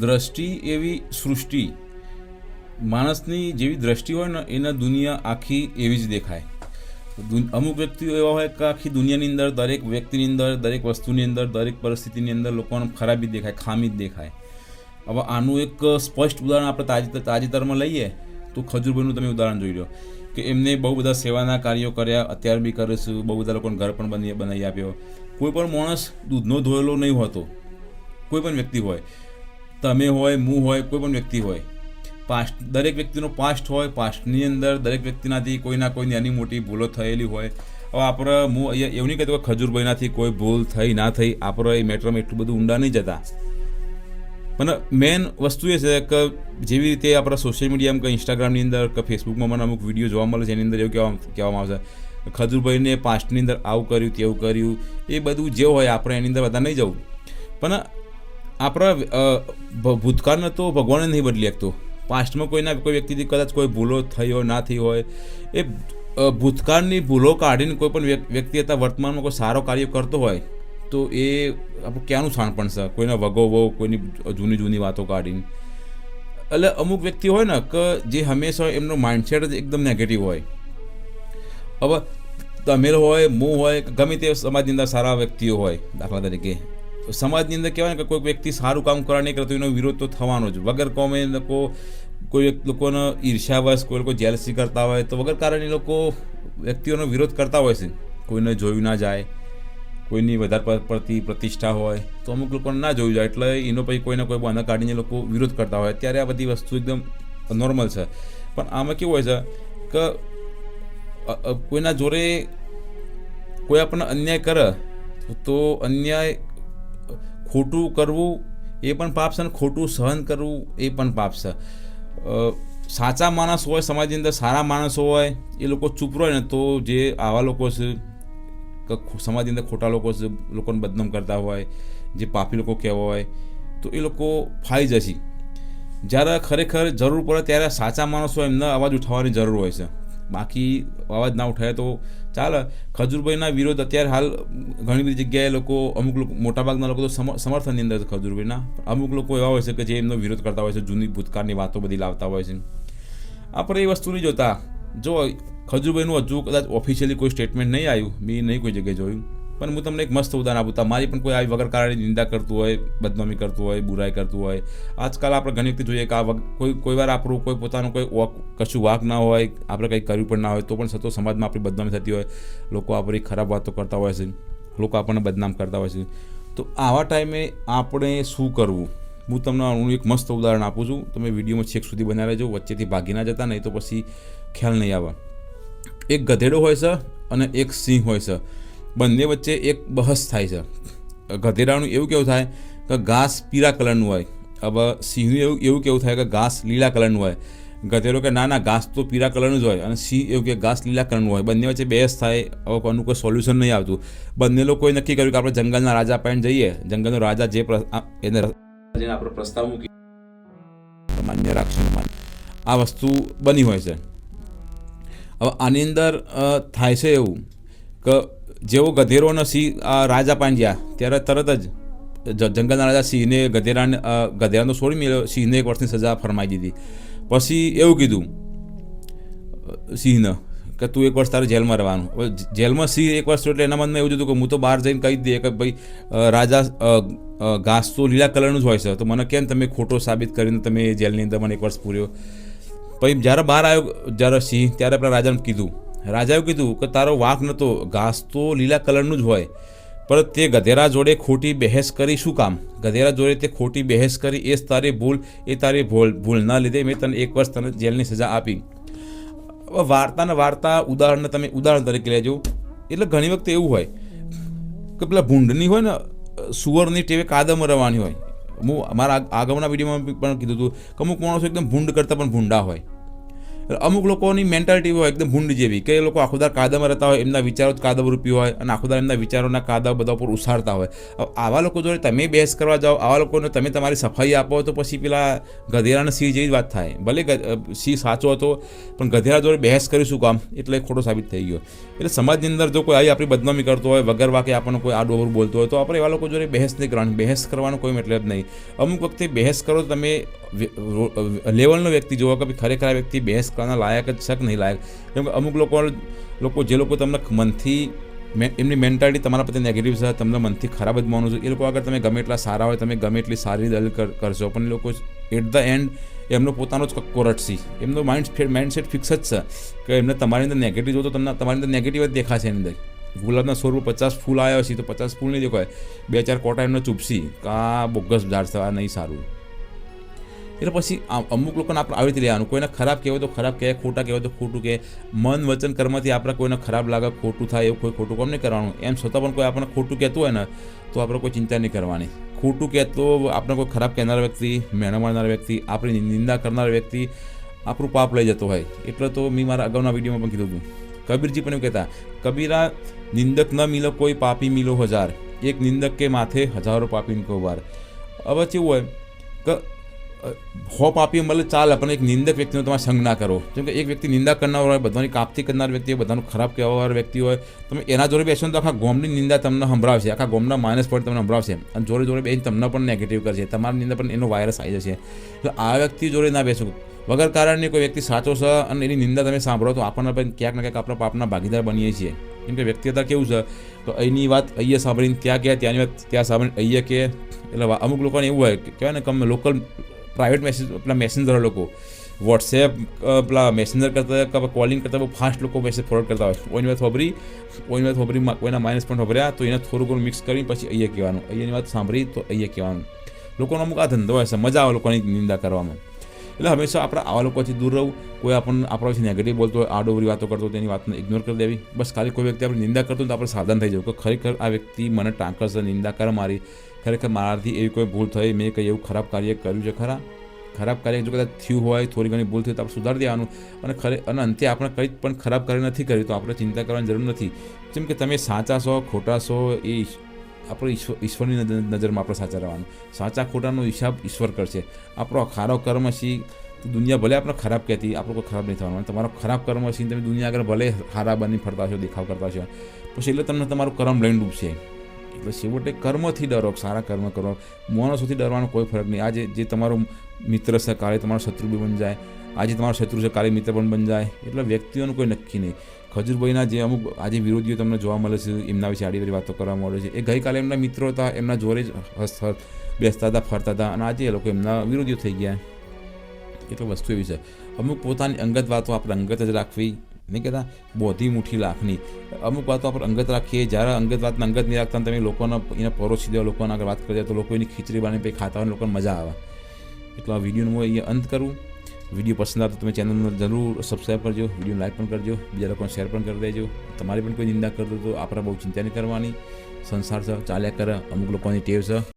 દ્રષ્ટિ એવી સૃષ્ટિ. માણસની જેવી દ્રષ્ટિ હોય ને, એના દુનિયા આખી એવી જ દેખાય. અમુક વ્યક્તિઓ એવા હોય કે આખી દુનિયાની અંદર, દરેક વ્યક્તિની અંદર, દરેક વસ્તુની અંદર, દરેક પરિસ્થિતિની અંદર લોકોને ખરાબી દેખાય, ખામી જ દેખાય. હવે આનું એક સ્પષ્ટ ઉદાહરણ આપણે તાજેતર, તાજેતરમાં લઈએ, તો ખજૂરભાઈનું તમે ઉદાહરણ જોઈ લો, કે એમને બહુ બધા સેવાના કાર્યો કર્યા, અત્યારે બી કરીશું બહુ બધા લોકોને ઘર પણ બની, બનાવી આપ્યો. કોઈ પણ માણસ દૂધનો ધોયેલો નહીં હોતો. કોઈ પણ વ્યક્તિ હોય. તમે હોય, હું હોય, કોઈ પણ વ્યક્તિ હોય. પાસ્ટ દરેક વ્યક્તિનો પાસ્ટ હોય પાસ્ટની અંદર દરેક વ્યક્તિનાથી કોઈના કોઈ નાની મોટી ભૂલો થયેલી હોય. હવે આપણે હું એવું નહીં કહેતો કે ખજૂરભાઈનાથી કોઈ ભૂલ થઈ, ના થઈ, આપણે એ મેટરમાં એટલું બધું ઊંડા નહીં જતા. પણ મેન વસ્તુ એ છે કે જેવી રીતે આપણા સોશિયલ મીડિયામાં કે ઇન્સ્ટાગ્રામની અંદર કે ફેસબુકમાં મને અમુક વીડિયો જોવા મળે છે, એની અંદર એવું કહેવા, કહેવામાં આવશે ખજૂરભાઈને પાસ્ટની અંદર આવું કર્યું, તેવું કર્યું. એ બધું જે હોય આપણે એની અંદર બધા નહીં જવું. પણ આપણા ભૂતકાળને તો ભગવાને નહીં બદલી શકતો. પાસ્ટમાં કોઈના, કોઈ વ્યક્તિથી કદાચ કોઈ ભૂલો થઈ હોય, ના થઈ હોય, એ ભૂતકાળની ભૂલો કાઢીને કોઈ પણ વ્યક્તિ હતા, વર્તમાનમાં કોઈ સારો કાર્ય કરતો હોય, તો એ આપણું ક્યાંનું શાણપણ છે? કોઈને વગોવો, કોઈની જૂની જૂની વાતો કાઢીને. એટલે અમુક વ્યક્તિ હોય ને, કે જે હંમેશા એમનો માઇન્ડસેટ જ એકદમ નેગેટિવ હોય. હવે તમે હોય હું હોય, ગમે તે સમાજની અંદર સારા વ્યક્તિઓ હોય, દાખલા તરીકે. સમાજની અંદર કહેવાય ને કે કોઈ વ્યક્તિ સારું કામ કરવા નહીં કરતો એનો વિરોધ તો થવાનો જ. વગર કોમે લોકો, કોઈ લોકોનો ઈર્ષ્યાવશ, કોઈ લોકો જેલસી કરતા હોય, તો વગર કારણે લોકો વ્યક્તિઓનો વિરોધ કરતા હોય છે. કોઈને જોયું ના જાય, કોઈની વધારે પડતી પ્રતિષ્ઠા હોય, તો અમુક લોકોને ના જોયું જાય. એટલે એનો પછી કોઈને કોઈ બહાના કાઢીને લોકો વિરોધ કરતા હોય. ત્યારે આ બધી વસ્તુ એકદમ નોર્મલ છે. પણ આમાં કેવું હોય છે કે કોઈના જોડે કોઈ આપણને અન્યાય કરે, તો અન્યાય ખોટું કરવું, એ પણ પાપ છે અને ખોટું સહન કરવું, એ પણ પાપ છે. સાચા માણસ હોય, સમાજની અંદર સારા માણસો હોય, એ લોકો ચૂપ રહે ને તો જે આવા લોકો છે સમાજની અંદર ખોટા લોકો છે, લોકોને બદનામ કરતા હોય, જે પાપી લોકો કહેવા હોય, તો એ લોકો ફાઈ જશે. જ્યારે ખરેખર જરૂર પડે ત્યારે સાચા માણસો એમના અવાજ ઉઠાવવાની જરૂર હોય છે. બાકી અવાજ ના ઉઠાય તો ચાલે. ખજૂરભાઈના વિરોધ અત્યારે હાલ ઘણી બધી જગ્યાએ લોકો અમુક લોકો, મોટાભાગના લોકો તો સમ- સમર્થનની અંદર છે અમુક લોકો એવા હોય છે કે જે એમનો વિરોધ કરતા હોય છે, જૂની ભૂતકાળની વાતો બધી લાવતા હોય છે. આપણે એ વસ્તુ નહીં જોતા. જો ખજૂરભાઈનું હજુ કદાચ ઓફિશિયલી કોઈ સ્ટેટમેન્ટ નહીં આવ્યું મેં નહીં કોઈ જગ્યાએ જોયું. પણ હું તમને એક મસ્ત ઉદાહરણ આપું. તમારી પણ કોઈ આવી વગર કારણે નિંદા કરતું હોય, બદનામી કરતું હોય, બુરાઈ કરતું હોય. આજકાલ આપણે ઘણી વખત જોઈએ કે આ કોઈ કોઈ વાર આપણું કોઈ પોતાનું કોઈ વાક કશું વાક ના હોય, આપણે કંઈ કર્યું પણ ના હોય, તો પણ સતો સમાજમાં આપણી બદનામી થતી હોય. લોકો આપણી ખરાબ વાતો કરતા હોય છે. લોકો આપણને બદનામ કરતા હોય છે. તો આવા ટાઈમે આપણે શું કરવું? હું તમને આનું એક મસ્ત ઉદાહરણ આપું છું. તમે વિડીયોમાં છેક સુધી બનાવી લેજો વચ્ચેથી ભાગી ના જતા, નહીં તો પછી ખ્યાલ નહીં આવે. એક ગધેડો હોય છે અને એક સિંહ હોય છે. બંને વચ્ચે એક બહસ થાય છે. ગધેડાનું એવું કેવું થાય કે ઘાસ પીળા કલરનું હોય. હવે સિંહનું એવું એવું કેવું થાય કે ઘાસ લીલા કલરનું હોય. ગધેડો કે ના ના, ઘાસ તો પીળા કલરનું જ હોય અને સિંહ એવું કે ઘાસ લીલા કલરનું હોય. બંને વચ્ચે બહેસ થાય, હવે કોનું કોઈ સોલ્યુશન નહીં આવતું. બંને લોકોએ નક્કી કર્યું કે આપણે જંગલના રાજા પાસે જઈએ. જંગલનો રાજા જે એને જેને આપણો પ્રસ્તાવ મૂકી માન્ય રાખશું આ વસ્તુ બની હોય છે. હવે આની અંદર થાય છે એવું. કે જેવો ગધેરોનો સિંહ રાજા પાંજ્યા ત્યારે તરત જ જંગલના રાજા સિંહને ગધેરાને ગધેરાનો છોડી મેળ્યો, સિંહને એક વર્ષની સજા ફરમાવી દીધી. પછી એવું કીધું સિંહને, કે તું એક વર્ષ તારે જેલમાં રહેવાનું. હવે જેલમાં સિંહ એક વર્ષ એટલે એના મનમાં એવું જ હતું કે હું તો બહાર જઈને કહી દઈએ કે ભાઈ રાજા ઘાસ તો લીલા કલરનું જ હોય છે. તો મને કેમ તમે ખોટો સાબિત કરીને તમે જેલની અંદર મને એક વર્ષ પૂર્યો? પછી જ્યારે બહાર આવ્યો, જ્યારે સિંહ, ત્યારે પેલા રાજાને કીધું રાજાએ કીધું કે તારો વાંક નહોતો ઘાસ તો લીલા કલરનું જ હોય. પણ તે ગધેરા જોડે ખોટી બહેસ કરી શું કામ? ગધેરા જોડે તે ખોટી બહેસ કરી, એ જ તારી ભૂલ, એ તારી ભૂલ. ભૂલના લીધે મેં તને એક વર્ષ તને જેલની સજા આપી. વાર્તાને વાર્તા ઉદાહરણને તમે ઉદાહરણ તરીકે લેજો. એટલે ઘણી વખતે એવું હોય કે પેલા ભૂંડની હોય ને સુવરની ટેવે કાદમ રવાની હોય. હું મારા આગ- આગળના વિડીયોમાં પણ કીધું હતું કે અમુક માણસો એકદમ ભૂંડ કરતાં પણ ભૂંડા હોય. અમુક લોકોની મેન્ટાલિટી હોય એકદમ ભૂંડ જેવી કે એ લોકો આખો દાર કાદવમાં રહેતા હોય, એમના વિચારો જ કાદવરૂપી હોય અને આખોદાર એમના વિચારોના કાદવ બધા ઉપર ઉછાળતા હોય. આવા લોકો જોડે તમે બહેસ કરવા જાઓ, આવા લોકોને તમે તમારી સફાઈ આપો તો પછી પેલા ગધેરાના સિંહ જેવી જ વાત થાય. ભલે સિંહ સાચો હતો, પણ ગધેરા જોડે બહેસ કરીશું કામ? એટલે ખોટો સાબિત થઈ ગયો. એટલે સમાજની અંદર જો કોઈ આવી આપણી બદનામી કરતો હોય વગર વાકે આપણને કોઈ આડું બોલતો હોય, તો આપણે એવા લોકો જોડે બહેસ નહીં કરવાની બહેસ કરવાનો કોઈ મતલબ નહીં. અમુક વખતે બહેસ કરો તમે લેવલનો વ્યક્તિ જોવો કે ખરેખર આ વ્યક્તિ બહેસ કરવાના લાયક જ છે કે નહીં લાયક. કેમ કે અમુક લોકો લોકો જે લોકો તમને મનથી એમની મેન્ટાલિટી તમારા પ્રત્યે નેગેટિવ છે, તમને મનથી ખરાબ જ માનો છો એ લોકો આગળ તમે ગમે એટલા સારા હોય, તમે ગમે એટલી સારી દલ કરશો, પણ એ લોકો એટ ધ એન્ડ એમનો પોતાનો જ કક્કો રટશે એમનો માઇન્ડ માઇન્ડસેટ ફિક્સ જ છે કે એમને તમારી અંદર નેગેટિવ જો તો તમને, તમારી અંદર નેગેટિવ જ દેખાશે એની અંદર. ગુલાબના સ્વરૂપ પચાસ ફૂલ આવ્યા છે તો પચાસ ફૂલ નહીં દેખાય. બે ચાર કોટા એમને ચૂપસી કે બોગસ ઝાડ છે, આ નહીં સારું. એટલે પછી અમુક લોકોને આપણે આવી રીતે લેવાનું. કોઈને ખરાબ કહેવાય તો ખરાબ કહે ખોટા કહેવાય તો ખોટું કહે મન વચન કર્મથી આપણે કોઈને ખરાબ લાગે, ખોટું થાય, એવું કોઈ ખોટું કામ નહીં કરવાનું. એમ છતાં પણ કોઈ આપણને ખોટું કહેતું હોય ને, તો આપણે કોઈ ચિંતા નહીં કરવાની. ખોટું કહેતો આપણે કોઈ ખરાબ કહેનાર વ્યક્તિ, મેણા મારનાર વ્યક્તિ, આપણી નિંદા કરનાર વ્યક્તિ આપણું પાપ લઈ જતો હોય. એટલે તો મેં મારા અગાઉના વિડીયોમાં પણ કીધું હતું. કબીરજી પણ એવું કહેતા, કબીરા, નિંદક ન મિલો કોઈ પાપી મિલો હજાર. એક નિંદક કે માથે હજારો પાપી કો વાર હવે કેવું હોય, કે અ, આપી મતલબ ચાલે પણ એક નિંદક વ્યક્તિનો તમે સંગ ના કરો. જેમ કે એક વ્યક્તિ નિંદા કરનાર હોય બધાની કાપથી કરનાર વ્યક્તિ હોય બધાનું ખરાબ કહેવાવાળા વ્યક્તિ હોય તમે એના જોડે બેસો તો આખા ગોમની નિંદા તમને સંભળાવશે આખા ગોમના માઇનસ પોઈન્ટ તમને સંભળાવશે. અને જોડે જોડે બેન તમને પણ નેગેટિવ કરશે. તમારી નિંદા પણ એનો વાયરસ આવી જશે. તો આ વ્યક્તિ જોડે ના બેસો. વગર કારણની કોઈ વ્યક્તિ સાચો છે અને એની નિંદા તમે સાંભળો તો આપણને પણ ક્યાંક ને ક્યાંક આપણા પાપના ભાગીદાર બનીએ છીએ. કેમ કે વ્યક્તિગત કેવું છે તો અહીંની વાત અહીંયા સાંભળીને ત્યાં ગયા ત્યાંની વાત ત્યાં સાંભળીને અહીંયા કે એટલે અમુક લોકોને એવું હોય કે કહેવાય ને કે અમે લોકલ પ્રાઇવેટ મેસેજ પેલા મેસેન્જર લોકો વોટ્સએપ પેલા મેસેન્જર કરતા કે કોલિંગ કરતા બહુ ફાસ્ટ લોકો મેસેજ ફોરવર્ડ કરતા હોય કોઈની વાત ખબરી કોઈની વાત ખબરી કોઈના માઇનસ પોઈન્ટ ખબર્યા તો એને થોડું ઘણું મિક્સ કરીને પછી અહીંયા કહેવાનું અહીંયાની વાત સાંભળી તો અહીંયા કહેવાનું લોકોનો અમુક આ ધંધો હોય છે મજા આવે લોકોની નિંદા કરવામાં એટલે હંમેશા આપણે આવા લોકોથી દૂર રહેવું કોઈ આપણને આપણા વિશે નેગેટિવ બોલતો હોય આડોવરી વાતો કરતો હોય તેની વાતને ઇગ્નોર કરી દેવી બસ ખાલી કોઈ વ્યક્તિ આપણે નિંદા કરતો હોય તો આપણે સાવધાન થઈ જવું કે ખરેખર આ વ્યક્તિ મને ટાંકર છે નિંદા કર મારી ખરેખર મારાથી એવી કોઈ ભૂલ થઈ, મેં કંઈ એવું ખરાબ કાર્ય કર્યું છે ખરા? ખરાબ કાર્ય જો કદાચ થયું હોય, થોડી ઘણી ભૂલ થઈ તો આપણે સુધારી દેવાનું. અને ખરે, અને અંતે આપણે કંઈ પણ ખરાબ કાર્ય નથી કર્યું, તો આપણે ચિંતા કરવાની જરૂર નથી. જેમ કે તમે સાચા છો, ખોટા છો, એ આપણે ઈશ્વર ઈશ્વરની નજરમાં આપણે સાચા રહેવાનું. સાચા, ખોટાનો હિસાબ ઈશ્વર કરશે. આપણો ખારો કર્મ છે દુનિયા ભલે આપણે ખરાબ કહેતી, આપણું કોઈ ખરાબ નહીં થવાનું. તમારો ખરાબ કર્મ છે તમે દુનિયા આગળ ભલે હારા બની ફરતા છો, દેખાવ કરતા છો. પછી એટલે તમને તમારું કર્મ લઈને ડૂબશે એટલે છેવટે કર્મથી ડરો, સારા કર્મ કરો. માણસોથી ડરવાનો કોઈ ફરક નહીં. આજે જે તમારો મિત્ર છે, કાલે તમારો શત્રુ બી બની જાય. આજે તમારો શત્રુ છે, કાલે મિત્ર પણ બની જાય. એટલે વ્યક્તિઓનું કોઈ નક્કી નહીં. ખજૂરભાઈના જે અમુક આજે વિરોધીઓ તમને જોવા મળે છે, એમના વિશે આડી વાતો કરવા મળે છે. એ ગઈકાલે એમના મિત્રો હતા, એમના જોડે જ બેસતા હતા, ફરતા હતા અને આજે એ લોકો એમના વિરોધીઓ થઈ ગયા. એટલે વસ્તુ એવી છે. અમુક પોતાની અંગત વાતો આપણે અંગત જ રાખવી નહીં કહેતા? બોધી મુઠ્ઠી લાખની. અમુક વાતો આપણે અંગત રાખીએ. જ્યારે અંગત વાતને અંગત નહીં રાખતા તમે લોકોના એને પરોસી દેવા લોકોના આગળ વાત કરી તો લોકો એની ખીચડી બાને પછી ખાતા હોય લોકોને મજા આવે. એટલે આ વિડીયોનું હું અહીંયા અંત કરું. વીડિયો પસંદ આવે તો તમે ચેનલને જરૂર સબસ્ક્રાઈબ કરજો. વીડિયો લાઈક પણ કરજો. બીજા લોકોને શેર પણ કરી દેજો. તમારી પણ કોઈ નિંદા કરતો તો આપણે બહુ ચિંતા નહીં કરવાની. સંસાર છે ચાલ્યા કરે. અમુક લોકોની ટેવ છે.